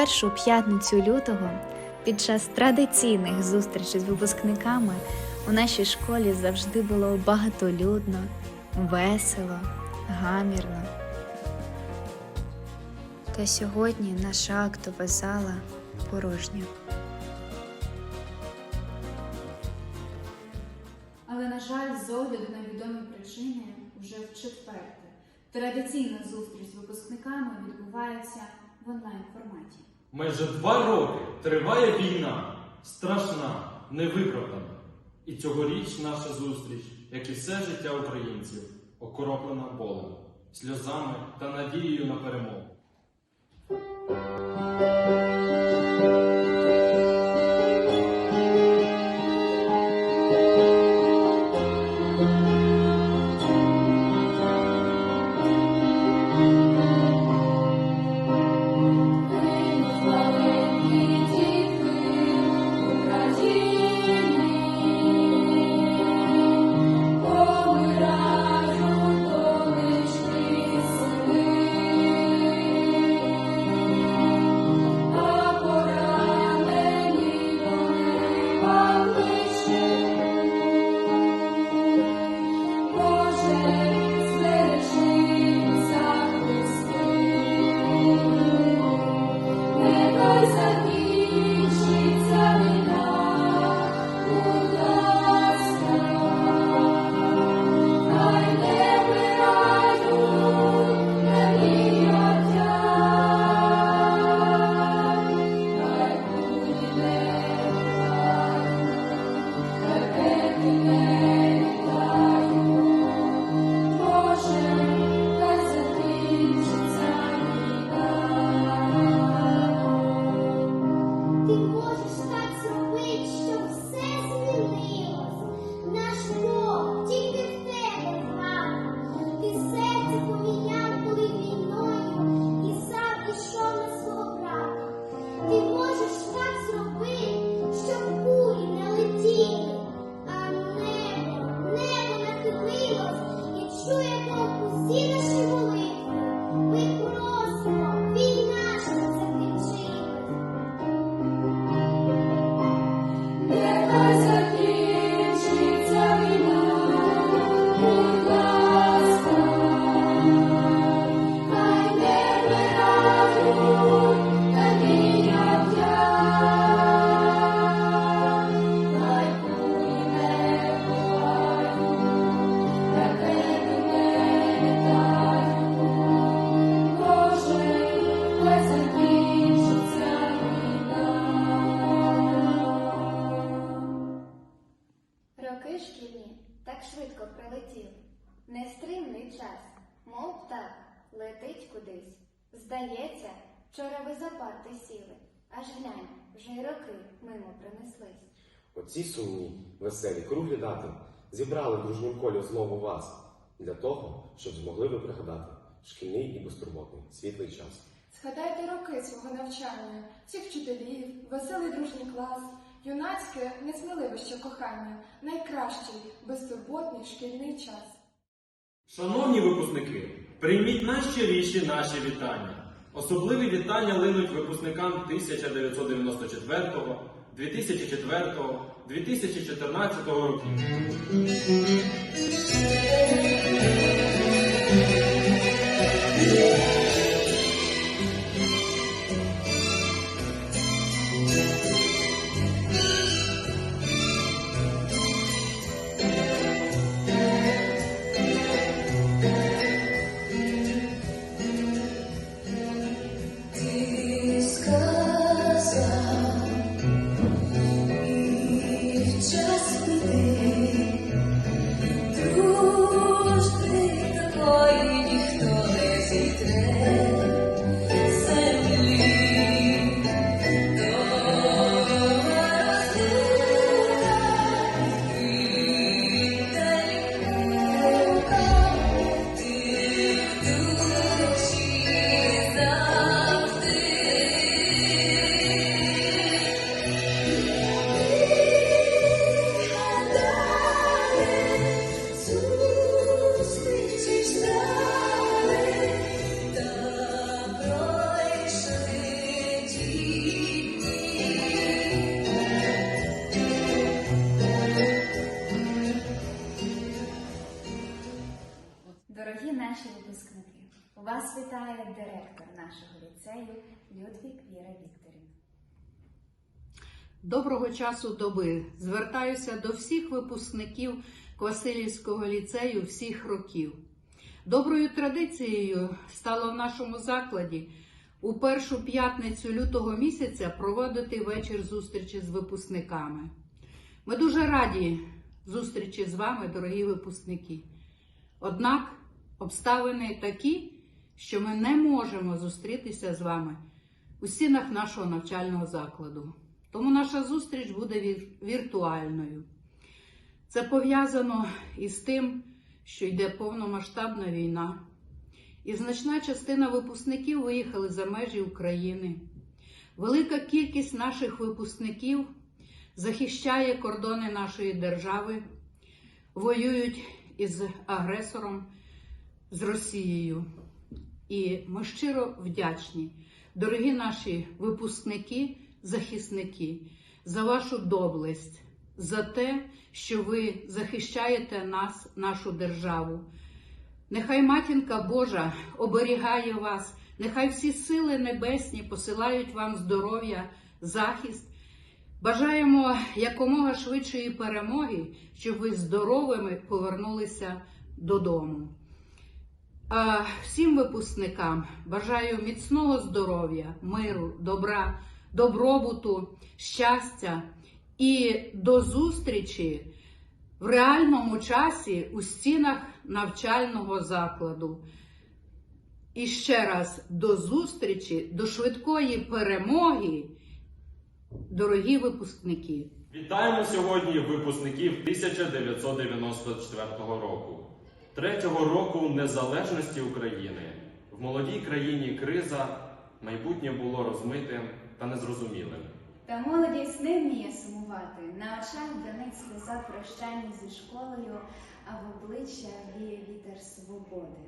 Першу п'ятницю лютого під час традиційних зустрічей з випускниками у нашій школі завжди було багатолюдно, весело, гамірно. Та сьогодні наша актова зала порожня. Але, на жаль, з огляду на відомі причини, вже в четверте традиційна зустріч з випускниками відбувається в онлайн форматі. Майже два роки триває війна, страшна, невиправдана. І цьогоріч наша зустріч, як і все життя українців, окроплена болем, сльозами та надією на перемогу. Вже й роки мимо принеслись. Оці сумні, веселі, круглі дати зібрали в дружнім колі знову вас для того, щоб змогли ви пригадати шкільний і безтурботний світлий час. Згадайте роки свого навчання, всіх вчителів, веселий дружній клас, юнацьке, несміливе ще кохання, найкращий, безтурботний шкільний час. Шановні випускники, прийміть найщиріші наші вітання. Особливі вітання линуть випускникам 1994, 2004, 2014 років. Наші випускники, вас вітає директор нашого ліцею Людвік Віра Вікторівна. Доброго часу доби. Звертаюся до всіх випускників Квасилівського ліцею всіх років. Доброю традицією стало в нашому закладі у першу п'ятницю лютого місяця проводити вечір зустрічі з випускниками. Ми дуже раді зустрічі з вами, дорогі випускники. Однак обставини такі, що ми не можемо зустрітися з вами у стінах нашого навчального закладу. Тому наша зустріч буде вір- віртуальною. Це пов'язано із тим, що йде повномасштабна війна, і значна частина випускників виїхали за межі України. Велика кількість наших випускників захищає кордони нашої держави, воюють із агресором, з Росією. І ми щиро вдячні, дорогі наші випускники, захисники, за вашу доблесть, за те, що ви захищаєте нас, нашу державу. Нехай матінка Божа оберігає вас, нехай всі сили небесні посилають вам здоров'я, захист. Бажаємо якомога швидшої перемоги, щоб ви здоровими повернулися додому. Всім випускникам бажаю міцного здоров'я, миру, добра, добробуту, щастя і до зустрічі в реальному часі у стінах навчального закладу. І ще раз до зустрічі, до швидкої перемоги, дорогі випускники. Вітаємо сьогодні випускників 1994 року, третього року незалежності України. В молодій країні криза, майбутнє було розмитим та незрозумілим. Та молодість не вміє сумувати. На очах бранить сльоза прощання зі школою, а в обличчя віє вітер свободи.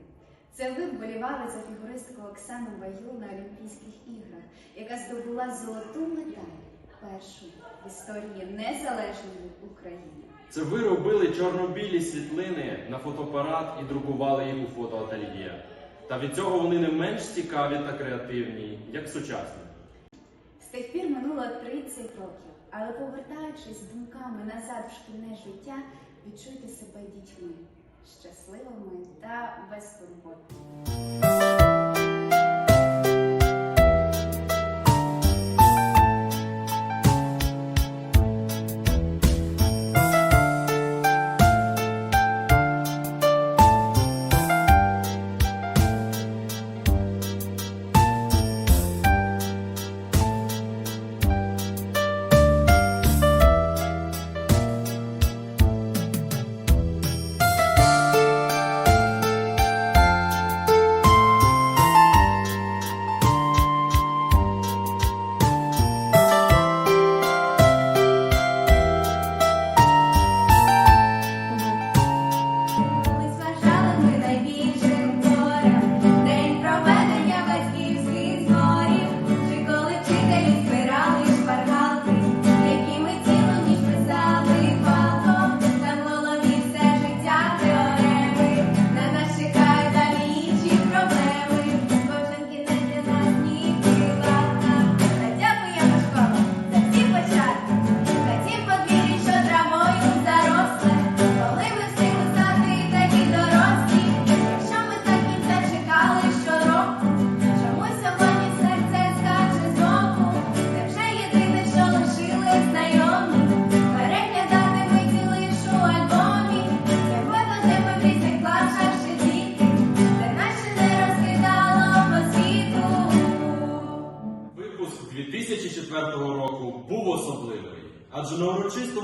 Це ви вболівали за фігуристку Оксану Баю на Олімпійських іграх, яка здобула золоту медаль першу в історії незалежної України. Це ви робили чорно-білі світлини на фотоапарат і друкували їх у фотоательє. Та від цього вони не менш цікаві та креативні, як сучасні. З тих пір минуло 30 років, але повертаючись думками назад в шкільне життя, відчуйте себе дітьми щасливими та безтурботними.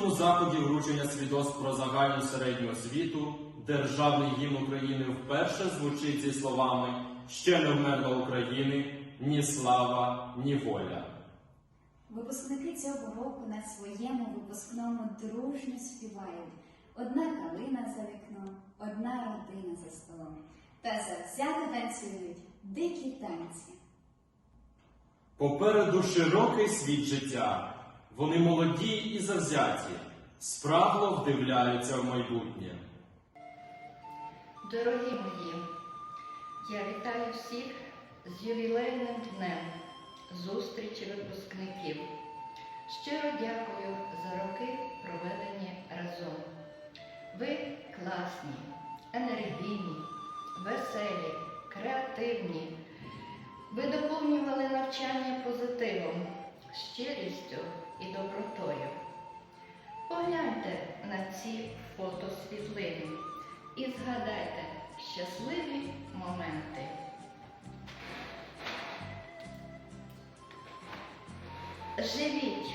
На заході вручення свідоцтв про загальну середню освіту Державний гімн України вперше звучить зі словами Ще не вмерла України, ні слава, ні воля. Випускники цього року на своєму випускному дружньо співають. Одна калина за вікном, одна родина за столом. Та завзято танцюють дикі танці. Попереду широкий світ життя. Вони молоді і завзяті, спрагло вдивляються в майбутнє. Дорогі мої, я вітаю всіх з ювілейним днем зустрічі випускників. Щиро дякую за роки, проведені разом. Ви класні, енергійні, веселі, креативні. Ви доповнювали навчання позитивом, щирістю і добротою. Погляньте на ці фотосвітлини і згадайте щасливі моменти. Живіть,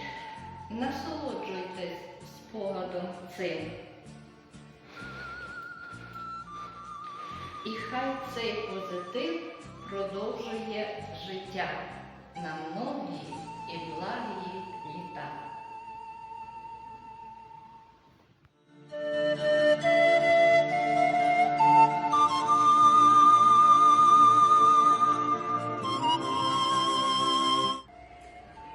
насолоджуйтесь спогадом цим. І хай цей позитив продовжує життя на многі і благі літа.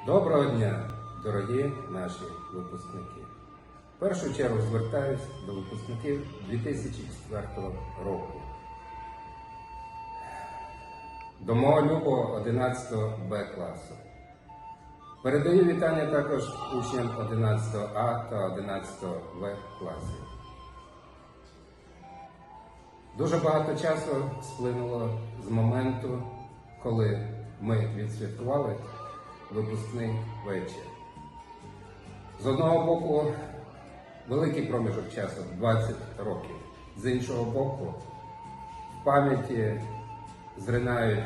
Доброго дня, дорогі наші випускники. В першу чергу звертаюсь до випускників 2004 року. До мого любого 11 Б класу. Передаю вітання також учням 11 А та 11 В класів. Дуже багато часу сплинуло з моменту, коли ми відсвяткували випускний вечір. З одного боку, великий проміжок часу 20 років. З іншого боку, в пам'яті зринають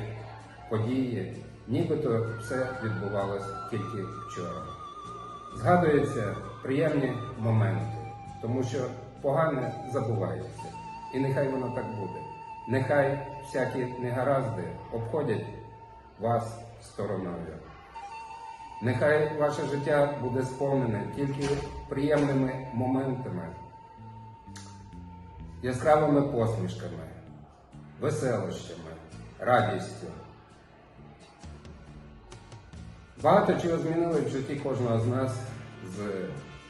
події, нібито все відбувалося тільки вчора. Згадуються приємні моменти, тому що погане забувається. І нехай воно так буде. Нехай всякі негаразди обходять вас стороною. Нехай ваше життя буде сповнене тільки приємними моментами, яскравими посмішками, веселощами, радістю. Багато чого змінили в житті кожного з нас з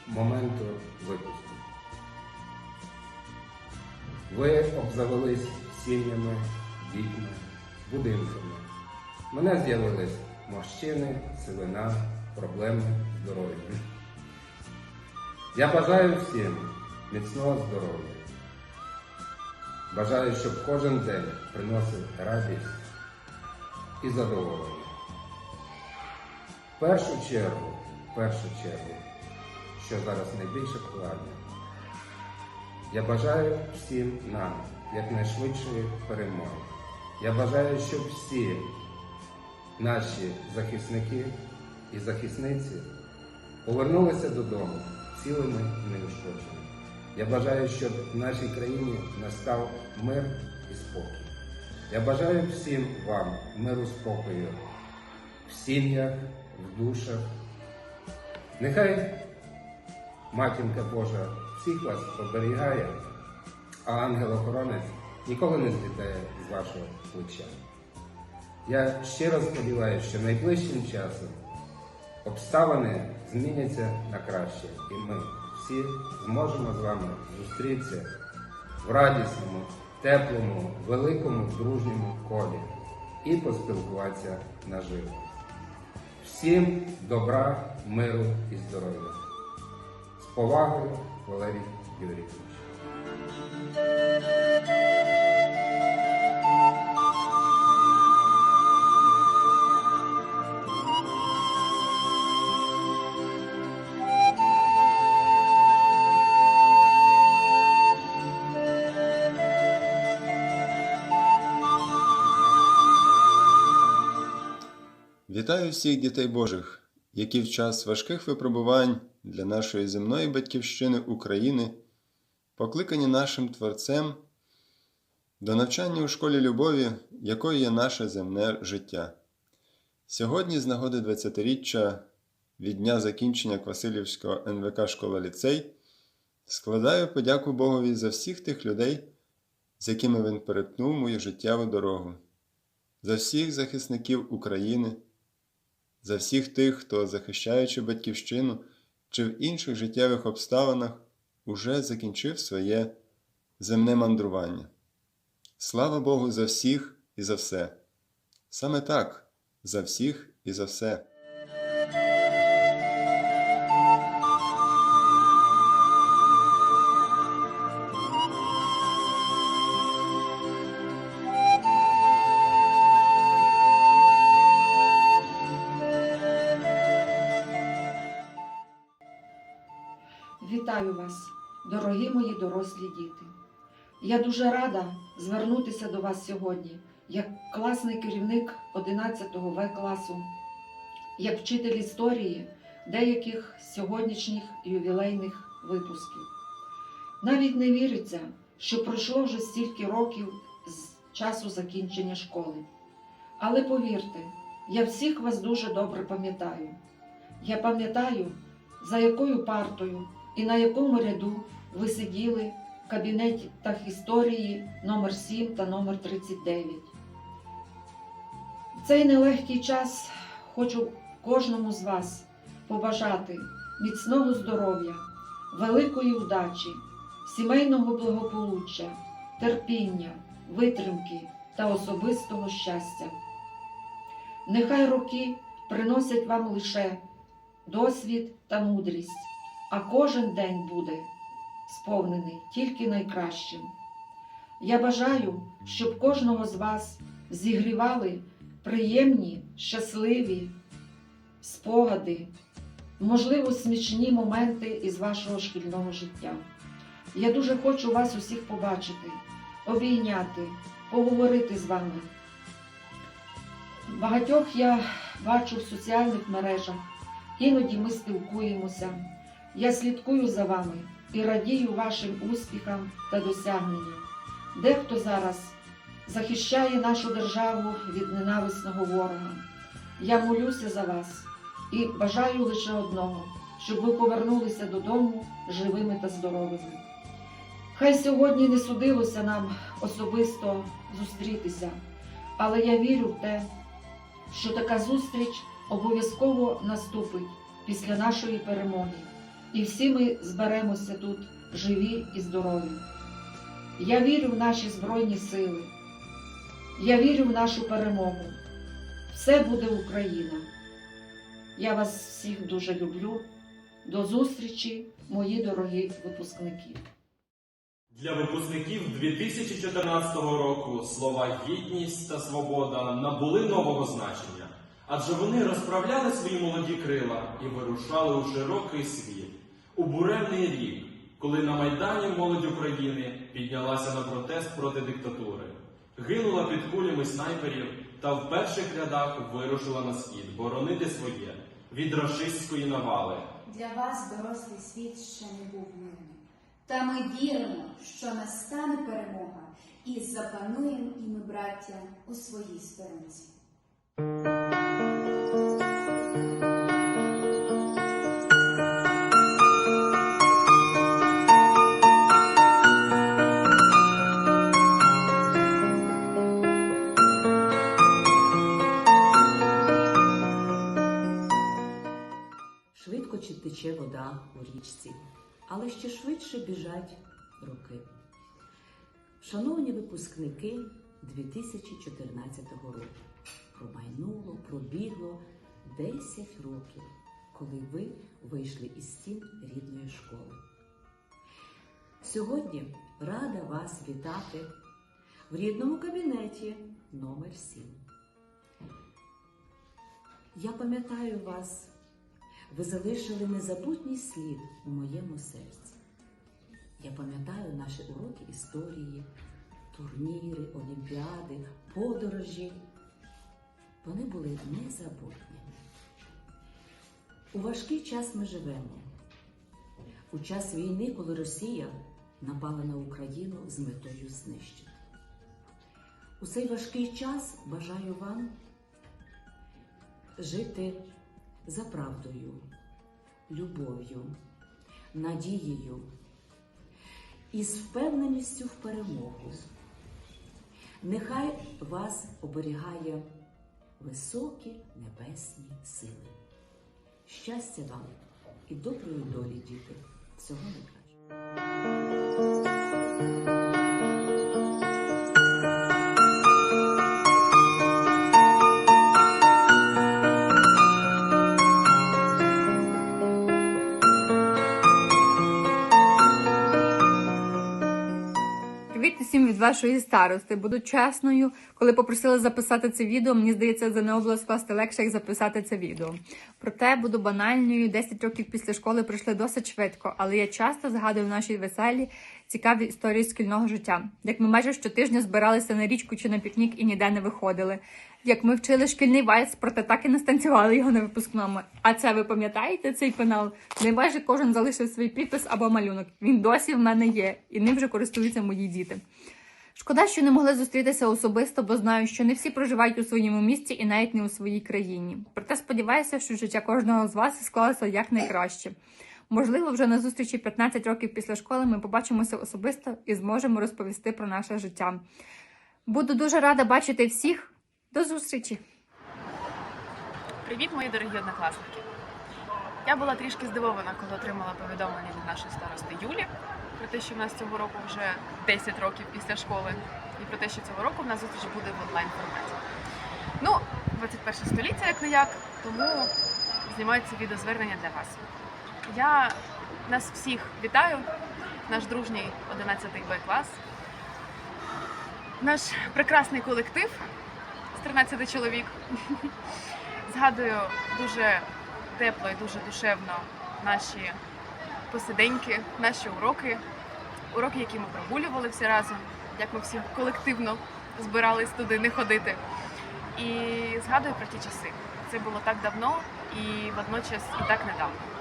моменту випуску. Ви обзавелись сім'ями, дітьми, будинками. Мене з'явились морщини, сивина, проблеми здоров'я. Я бажаю всім міцного здоров'я. Бажаю, щоб кожен день приносив радість і задоволення. Першу чергу, в першу чергу, що зараз найбільш актуально, я бажаю всім нам якнайшвидшої перемоги. Я бажаю, щоб всі наші захисники і захисниці повернулися додому цілими і неушкодженими. Я бажаю, щоб в нашій країні настав мир і спокій. Я бажаю всім вам миру спокою в сім'ях, в душах. Нехай Матінка Божа всіх вас оберігає, а ангел-охоронець ніколи не злітає з вашого плеча. Я щиро сподіваюся, що найближчим часом обставини зміняться на краще, і ми всі зможемо з вами зустрітися в радісному, теплому, великому дружньому колі і поспілкуватися наживо. Всім добра, миру і здоров'я. З повагою, Валерій Юрійович. Вітаю всіх дітей Божих, які в час важких випробувань для нашої земної батьківщини України покликані нашим Творцем до навчання у школі любові, якою є наше земне життя. Сьогодні, з нагоди 20-річчя від дня закінчення Квасилівського НВК школа ліцей, складаю подяку Богові за всіх тих людей, з якими він перетнув мою життєву дорогу, за всіх захисників України за всіх тих, хто, захищаючи батьківщину чи в інших життєвих обставинах, уже закінчив своє земне мандрування. Слава Богу за всіх і за все. Саме так, за всіх і за все. Дорогі мої дорослі діти. Я дуже рада звернутися до вас сьогодні як класний керівник 11 В класу, як вчитель історії деяких сьогоднішніх ювілейних випусків. Навіть не віриться, що пройшло вже стільки років з часу закінчення школи. Але повірте, я всіх вас дуже добре пам'ятаю. Я пам'ятаю, за якою партою і на якому ряду ви сиділи в кабінетах історії номер 7 та номер 39. В цей нелегкий час хочу кожному з вас побажати міцного здоров'я, великої удачі, сімейного благополуччя, терпіння, витримки та особистого щастя. Нехай роки приносять вам лише досвід та мудрість, а кожен день буде сповнений тільки найкращим. Я бажаю, щоб кожного з вас зігрівали приємні, щасливі спогади, можливо, смішні моменти із вашого шкільного життя. Я дуже хочу вас усіх побачити, обійняти, поговорити з вами. Багатьох я бачу в соціальних мережах, іноді ми спілкуємося. Я слідкую за вами і радію вашим успіхам та досягненням. Дехто зараз захищає нашу державу від ненависного ворога. Я молюся за вас і бажаю лише одного, щоб ви повернулися додому живими та здоровими. Хай сьогодні не судилося нам особисто зустрітися, але я вірю в те, що така зустріч обов'язково наступить після нашої перемоги, і всі ми зберемося тут живі і здорові. Я вірю в наші Збройні сили. Я вірю в нашу перемогу. Все буде Україна. Я вас всіх дуже люблю. До зустрічі, мої дорогі випускники. Для випускників 2014 року слова гідність та свобода набули нового значення, адже вони розправляли свої молоді крила і вирушали у широкий світ, у буремний рік, коли на Майдані молодь України піднялася на протест проти диктатури, гинула під кулями снайперів та в перших рядах вирушила на схід боронити своє від рашистської навали. Для вас дорослий світ ще не був мирним. Та ми віримо, що настане перемога, і запануємо і ми, браття, у своїй сторонці. Вода у річці, але ще швидше біжать роки. Шановні випускники 2014 року, промайнуло, пробігло 10 років, коли ви вийшли із стін рідної школи. Сьогодні рада вас вітати в рідному кабінеті номер 7 Я пам'ятаю вас. Ви залишили незабутній слід у моєму серці. Я пам'ятаю наші уроки історії, турніри, олімпіади, подорожі. Вони були незабутніми. У важкий час ми живемо. У час війни, коли Росія напала на Україну з метою знищити. У цей важкий час бажаю вам жити за правдою, любов'ю, надією і з впевненістю в перемогу. Нехай вас оберігає високі небесні сили. Щастя вам і доброї долі, діти, всього найкращого. Вашої старости. Буду чесною, коли попросила записати це відео, мені здається, за було скласти легше, як записати це відео. Проте буду банальною. 10 років після школи пройшли досить швидко, але я часто згадую наші веселі, цікаві історії шкільного життя. Як ми майже щотижня збиралися на річку чи на пікнік і ніде не виходили. Як ми вчили шкільний вальс, проте так і не станцювали його на випускному. А це ви пам'ятаєте цей пенал? Де майже кожен залишив свій підпис або малюнок. Він досі в мене є, і ним вже користуються мої діти. Шкода, що не могли зустрітися особисто, бо знаю, що не всі проживають у своєму місті і навіть не у своїй країні. Проте сподіваюся, що життя кожного з вас склалося якнайкраще. Можливо, вже на зустрічі 15 років після школи ми побачимося особисто і зможемо розповісти про наше життя. Буду дуже рада бачити всіх. До зустрічі! Привіт, мої дорогі однокласники! Я була трішки здивована, коли отримала повідомлення від нашої старости Юлі про те, що в нас цього року вже 10 років після школи, і про те, що цього року в нас зустріч буде в онлайн форматі. Ну, 21 століття, як не як, тому знімаю це відеозвернення для вас. Я нас всіх вітаю, наш дружній 11 Б клас, наш прекрасний колектив з 13 чоловік. Згадую дуже тепло і дуже душевно наші посиденьки, наші уроки, уроки, які ми прогулювали всі разом, як ми всі колективно збирались туди не ходити. І згадую про ті часи. Це було так давно і водночас і так недавно.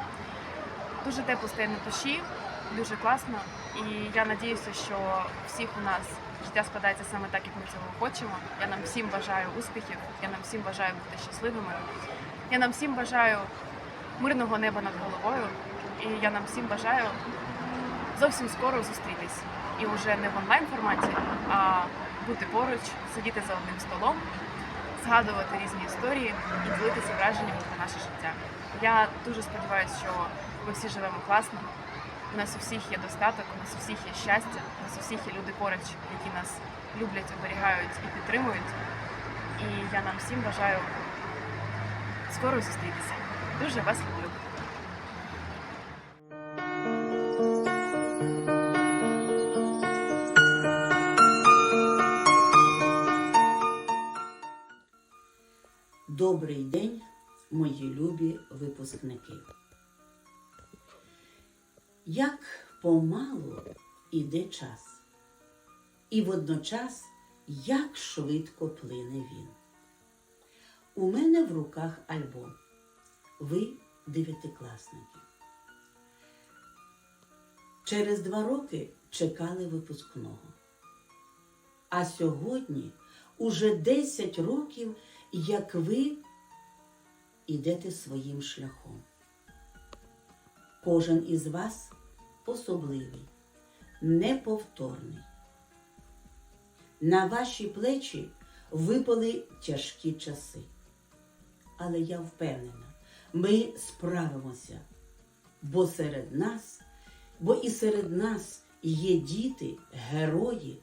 Дуже тепло стає на душі, дуже класно. І я надіюся, що всіх у нас життя складається саме так, як ми цього хочемо. Я нам всім бажаю успіхів, я нам всім бажаю бути щасливими. Я нам всім бажаю мирного неба над головою. І я нам всім бажаю зовсім скоро зустрітись. І вже не в онлайн форматі, а бути поруч, сидіти за одним столом, згадувати різні історії і ділитися враженнями про наше життя. Я дуже сподіваюся, що ми всі живемо класно. У нас у всіх є достаток, у нас у всіх є щастя, у нас у всіх є люди поруч, які нас люблять, оберігають і підтримують. І я нам всім бажаю скоро зустрітися. Дуже вас люблю. Добрий день, мої любі випускники. Як помалу іде час, і водночас як швидко плине він. У мене в руках альбом. Ви дев'ятикласники. Через два роки чекали випускного. А сьогодні уже 10 років, як ви ідете своїм шляхом. Кожен із вас особливий, неповторний. На ваші плечі випали тяжкі часи. Але я впевнена, ми справимося, бо серед нас, бо і серед нас є діти, герої,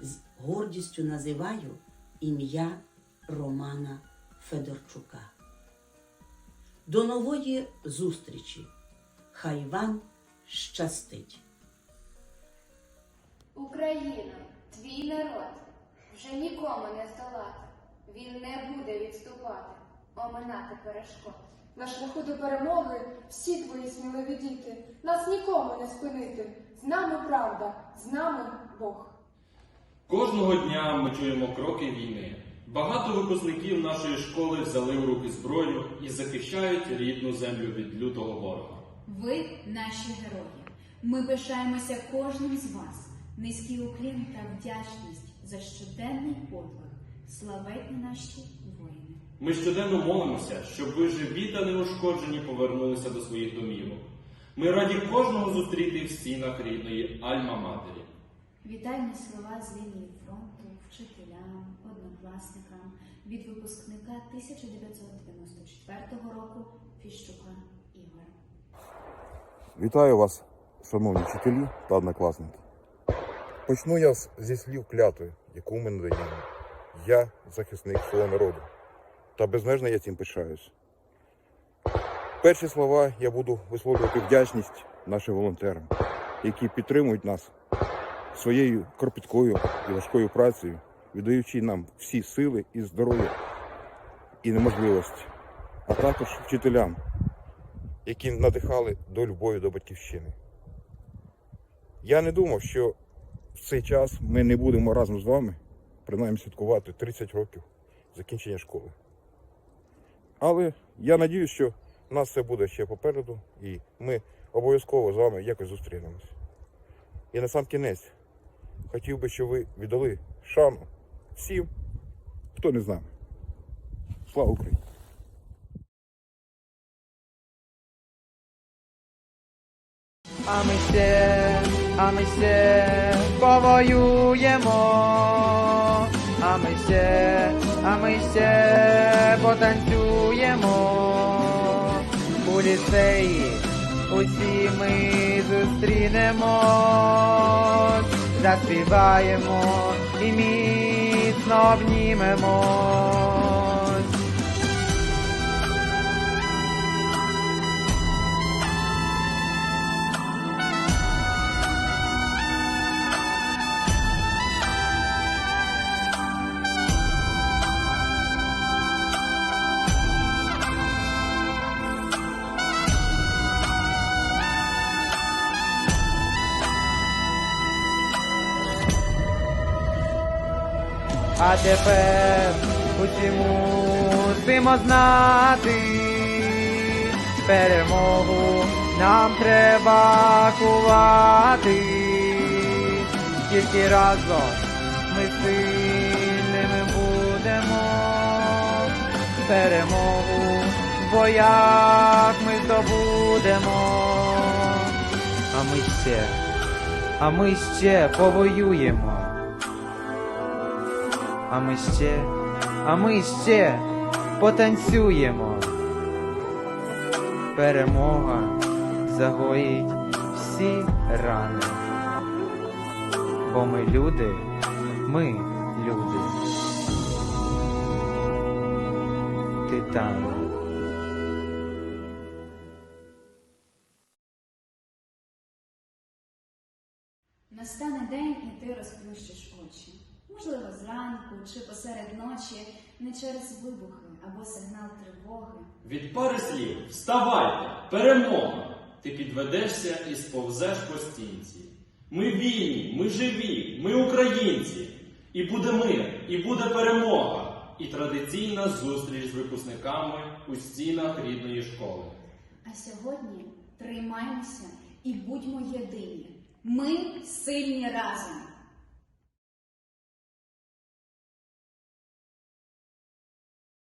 з гордістю називаю ім'я Романа Федорчука. До нової зустрічі! Хай вам щастить! Україна, твій народ, вже нікому не здолати. Він не буде відступати, оминати перешкод. На шляху до перемоги всі твої сміливі діти, нас нікому не спинити. З нами правда, з нами Бог. Кожного дня ми чуємо кроки війни. Багато випускників нашої школи взяли в руки зброю і захищають рідну землю від лютого ворога. Ви наші герої. Ми пишаємося кожним з вас. Низький уклін та вдячність за щоденний подвиг. Славетні наші воїни. Ми щоденно молимося, щоб ви живі та неушкоджені повернулися до своїх домівок. Ми раді кожного зустріти в стінах рідної Альма-Матері. Вітальні слова з лінії фронту, вчителям, однокласникам від випускника 1994 року Фіщука Ігоря. Вітаю вас, шановні вчителі та однокласники. Почну я зі слів клятви, яку ми надаємо. Я захисник свого народу. Та безмежно я цим пишаюсь. Перші слова я буду висловлювати вдячність нашим волонтерам, які підтримують нас своєю кропіткою і важкою працею, віддаючи нам всі сили і здоров'я і неможливості, а також вчителям, які надихали до любові до батьківщини. Я не думав, що в цей час ми не будемо разом з вами, принаймні святкувати 30 років закінчення школи. Але я надіюсь, що у нас все буде ще попереду, і ми обов'язково з вами якось зустрінемось. І на сам кінець хотів би, щоб ви віддали шану всім, хто не з нами. Слава Україні! А ми ще, а ми ще повоюємо, а ми ще, а ми ще потанцюємо. У ліцеї, усі ми зустрінемось, заспіваємо і міцно обнімемось. А тепер усі мусимо знати, перемогу. Нам треба ховати, тільки разом ми сильними будемо, перемогу в боях ми здобудемо, а ми ще, а ми ще повоюємо. А ми ще, а ми ще потанцюємо. Перемога загоїть всі рани. Бо ми люди, ми люди. Титани. Настане день, і ти розплющиш очі. Зранку чи посеред ночі, не через вибухи або сигнал тривоги. Від пари слів вставайте, перемога! Ти підведешся і сповзеш по стінці. Ми вільні, ми живі, ми українці. І буде мир, і буде перемога, і традиційна зустріч з випускниками у стінах рідної школи. А сьогодні тримаємося і будьмо єдині. Ми сильні разом.